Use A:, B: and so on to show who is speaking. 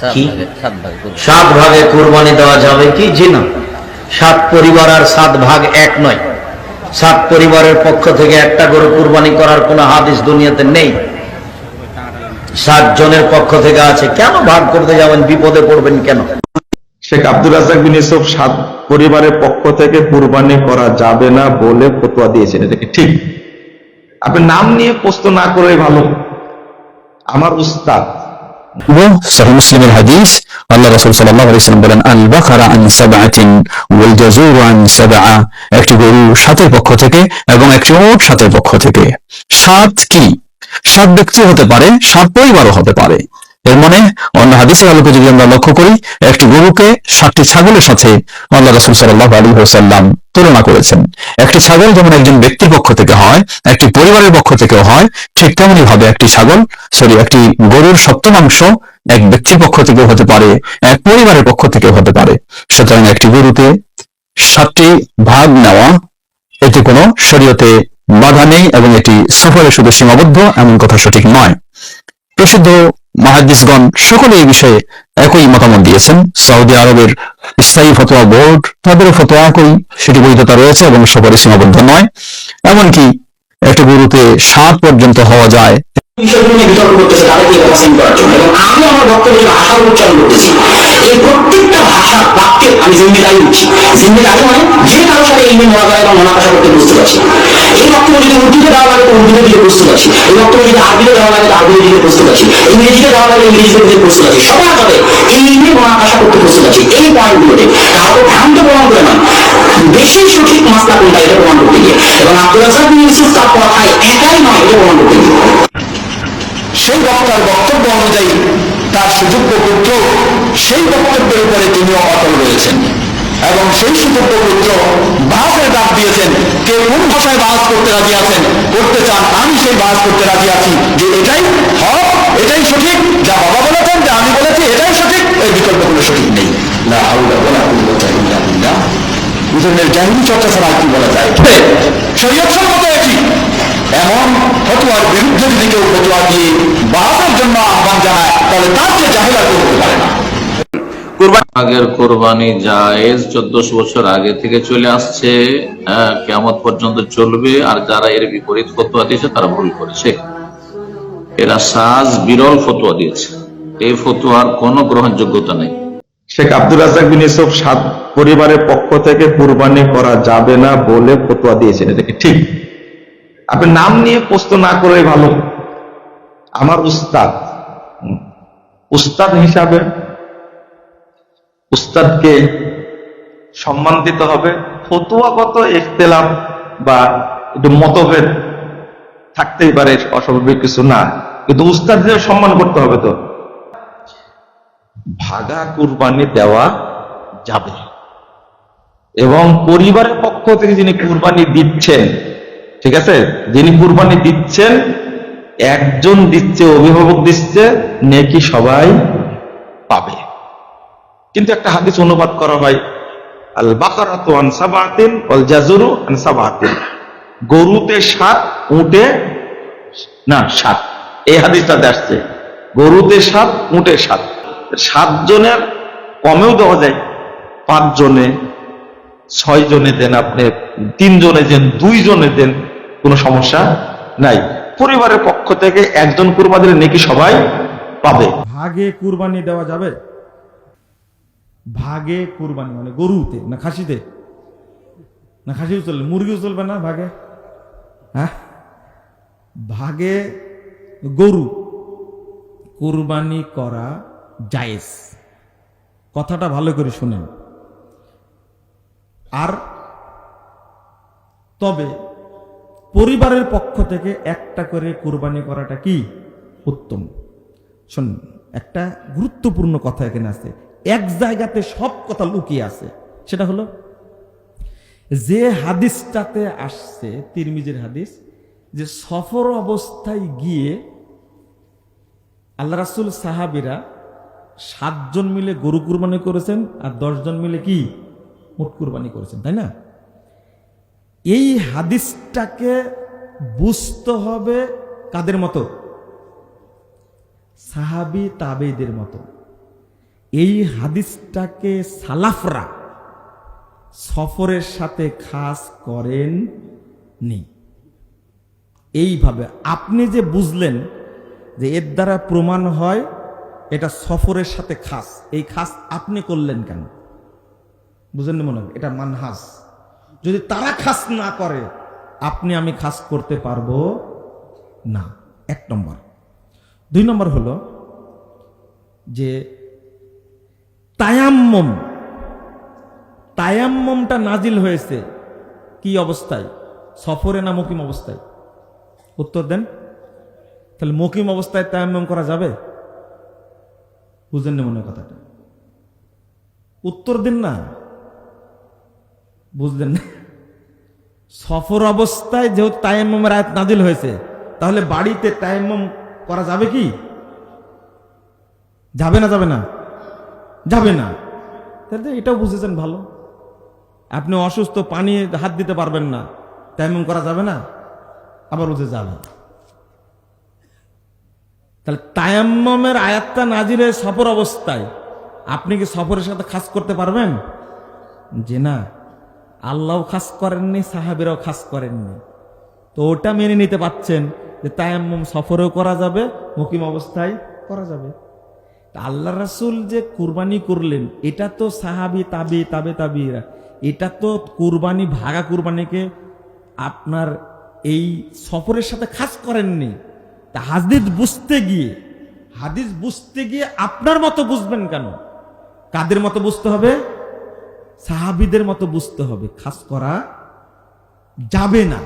A: সাত
B: কি?
A: ভাগে। সাত
B: কোরবানি। দেওয়া যাবে কি? জি না। সাত পরিবার আর সাত ভাগ এক নয়। সাত পরিবারের পক্ষ থেকে একটা গরু কুরবানি করার কোনো হাদিস দুনিয়াতে নেই। সাত জনের পক্ষ থেকে আছে। কেন ভাগ করতে যাবেন? বিপদে পড়বেন কেন?
C: শেখ আব্দুল রাজাক বিন ইউসুফ সাত পরিবারের পক্ষ থেকে কুরবানি করা যাবে না বলে ফতোয়া দিয়েছেন। এটাকে ঠিক? আপনি নাম নিয়ে প্রশ্ন না করে ভালো। আমার উস্তাদ
D: সহি মুসলিমের হাদিস আল্লাহ রাসূল সাল্লাল্লাহু আলাইহি সাল্লাম বলেন আল বাকারা আন সাবআতিন ওয়াল জাযুরু আন সাবআ একটি গরু সাতের পক্ষ থেকে এবং একটি উট সাতের পক্ষ থেকে। সাত কি? সাত ব্যক্তি হতে পারে, সাত পরিবারও হতে পারে। এর মানে অন্য হাদিসের আলোকে যদি আমরা লক্ষ্য করি, একটি গরুকে সাতটি ছাগলের সাথে আল্লাহ রাসূল সাল্লাল্লাহু আলাইহি ওয়াসাল্লাম তুলনা করেছেন। একটি ছাগল যেমন একজন ব্যক্তির পক্ষ থেকে হয়, একটি পরিবারের পক্ষ থেকেও হয়, ঠিক তেমনি ভাবে একটি ছাগল সরি একটি গরুর সপ্তমাংশ এক ব্যক্তির পক্ষ থেকেও হতে পারে, এক পরিবারের পক্ষ থেকেও হতে পারে। সুতরাং একটি গরুতে সাতটি ভাগ নেওয়া, এতে কোনো শরীয়তে বাধা নেই এবং এটি সফরে শুধু সীমাবদ্ধ, এমন কথা সঠিক নয়। প্রসিদ্ধ মহাদিসগণ সকলে এই বিষয়ে একই মতামত দিয়েছেন। সৌদি আরবের স্থায়ী ফতোয়া বোর্ড, তাদেরও ফতোয়া করি। সেটি বৈধতা রয়েছে এবং সফরে সীমাবদ্ধ নয়। এমনকি একটি গুরুতে সাত পর্যন্ত হওয়া যায়।
E: বিষয়গুলো নিয়ে বিতর্ক করতেছে, তাদেরকে করার জন্য। এবং আমি আমার বক্তব্য আশা উচ্চারণ করতেছি। এই আমি জিম্মেদারি নিচ্ছি জিম্মেদারি মানে যে কারোর সাথে এই নিয়ে মহাজায় বা মনাকাশা করতে বুঝতে পারছি এই বক্তব্য যদি উর্দুতে দেওয়া লাগে, তো উর্দুতে দিকে বুঝতে পারছি। এই বক্তব্য যদি আরবিতে দেওয়া লাগে, তো আরবিতে দিকে বুঝতে পারছি। ইংরেজিতে দেওয়া লাগে, ইংরেজিতে দিকে বুঝতে পারছি। সবার সাথে এই নিয়ে মহাকাশা করতে বুঝতে পারছি। এই পয়েন্টগুলোতে। কাউকে ভ্রান্ত প্রমাণ করে নয় বেশি সঠিক মাসলা কোনটা, এটা প্রমাণ করতে গিয়ে। এবং আব্দুল রাজাক বিন ইউসুফ তার কথায় একাই নয়, এটা প্রমাণ করতে গিয়ে। সেই বক্তার বক্তব্য অনুযায়ী তার সুযোগ্য পুত্র সেই বক্তব্যের উপরে তিনিও অটল রয়েছেন। এবং সেই সুযোগ্য পুত্র বাহাসের ডাক দিয়েছেন, কে কোন ভাষায় বাহাস করতে রাজি আছেন? করতে চান আমি সেই বাহাস করতে রাজি আছি। যে এটাই হক, এটাই সঠিক, যা বাবা বলেছেন, যা আমি বলেছি, এটাই সঠিক এই বিকল্প কোনো সঠিক নেই। লা হাওলা ওয়ালা কুওয়াতা ইল্লা বিল্লাহ। দুজনের জাহিনী চর্চা ছাড়া কি বলা যায়? শরীয়ত সম্মত এটি এমন ফতোয়ার বিরুদ্ধে যদি কেউ ফতোয়া দিয়ে বাহাতের জন্য জানায়
F: আগের কোরবানি জায়েজ চোদ্দশো বছর আগে থেকে চলে আসছে হ্যাঁ, কেয়ামত পর্যন্ত চলবে আর যারা এর বিপরীত দিয়েছে তারা ভুল করেছে। এরা সাজ বিরল দিয়েছে। এই ফতোয়ার কোনো গ্রহণযোগ্যতা নেই।
C: শেখ আব্দুল রাজাক বিন সাত পরিবারের পক্ষ থেকে কুরবানি করা যাবে না বলে ফতোয়া দিয়েছেন এটাকে ঠিক। আপনি নাম নিয়ে প্রশ্ন না করে ভালো। আমার উস্তাদ উস্তাদ হিসাবে উস্তাদকে সম্মান দিতে হবে। ফতুয়াগত ইখতলাফ বা একটু মতভেদ থাকতেই পারে, অস্বাভাবিক কিছু না। কিন্তু উস্তাদদের সম্মান করতে হবে তো। ভাগা কুরবানি দেওয়া যাবে। এবং পরিবারের পক্ষ থেকে যিনি কুরবানি দিচ্ছেন, ঠিক আছে? যিনি কুরবানি দিচ্ছেন একজন দিচ্ছে, অভিভাবক দিচ্ছে, নেকি সবাই পাবে। কিন্তু একটা হাদিস অনুবাদ করা হয় আল বাকারাতু আন আন গরুতে সাত উটে, না সাত এই হাদিসটাতে আসছে। গরুতে সাত উটে সাত সাত জনের কমেও দেওয়া যায়। পাঁচ জনে ছয় জনে দেন আপনি তিন জনে দেন দুই জনে দেন, কোনো সমস্যা নাই। পরিবারের পক্ষ থেকে একজন কুরবা দিলে নাকি সবাই পাবে।
G: ভাগে কুরবানি দেওয়া যাবে? ভাগে কুরবানি মানে গরুতে না খাসিতে? না খাসিও চলবে মুরগিও চলবে না ভাগে? হ্যাঁ? ভাগে গরু। কুরবানি করা জায়েজ। কথাটা ভালো করে শুনেন। আর তবে পরিবারের পক্ষ থেকে একটা করে কুরবানি করাটা কি? উত্তম। শুনুন, একটা গুরুত্বপূর্ণ কথা এখানে আছে। এক জায়গাতে সব কথা লুকিয়ে আছে। সেটা হলো, যে হাদিসটাতে আসছে, তিরমিজের হাদিস, যে সফর অবস্থায় গিয়ে আল্লাহ রাসুল সাহাবিরা সাতজন মিলে গরু কুরবানি করেছেন আর দশজন মিলে কি? মোট কুরবানি করেছেন, তাই না? এই হাদিসটাকে বুঝতে হবে কাদের মতো? সাহাবি তাবেদের মতো। এই হাদিসটাকে সালাফরা সফরের সাথে খাস করেন নি। এইভাবে আপনি যে বুঝলেন যে এর দ্বারা প্রমাণ হয়, এটা সফরের সাথে খাস। এই খাস আপনি করলেন কেন? বুঝলেন মনে হয়? এটা মানহাস। যদি তারা খাস না করে, আপনি আমি খাস করতে পারব না। এক নম্বর। দুই নম্বর হলো যে তায়াম্মম, তায়াম্মমটা নাজিল হয়েছে কি অবস্থায়? সফরে না মকিম অবস্থায়? উত্তর দেন। তাহলে মকিম অবস্থায় তায়াম্মম করা যাবে? বুঝলেন না মনে কথাটা। উত্তর দিন না। বুঝলেন? না সফর অবস্থায় যেহেতু তায়াম্মমের আয়াত নাজিল হয়েছে, তাহলে বাড়িতে তায়াম্মম করা যাবে কি? যাবে না যাবে না? যাবে না। তাহলে এটাও বুঝেছেন ভালো। আপনি অসুস্থ, পানি হাত দিতে পারবেন না, তায়াম্মম করা যাবে না, আবার বুঝে যাবে তাহলে তায়াম্মমের আয়াতটা নাজিরে সফর অবস্থায়, আপনি কি সফরের সাথে খাস করতে পারবেন? যে না। আল্লাহ খাস করেননি, সাহাবিরাও খাস করেননি। তো ওটা মেনে নিতে পাচ্ছেন যে তায়াম্মম সফরেও করা যাবে, মুকিম অবস্থায় করা যাবে। আল্লাহ রাসুল যে কুরবানি করলেন, এটা তো সাহাবি, তাবি, তাবে, তাবিরা, এটা তো কুরবানি, ভাগা কুরবানিকে আপনার এই সফরের সাথে খাস করেননি। তা হাদিস বুঝতে গিয়ে, হাদিস বুঝতে গিয়ে আপনার মতো বুঝবেন কেন? কাদের মতো বুঝতে হবে? সাহাবিদের মতো বুঝতে হবে খাস করা যাবে না।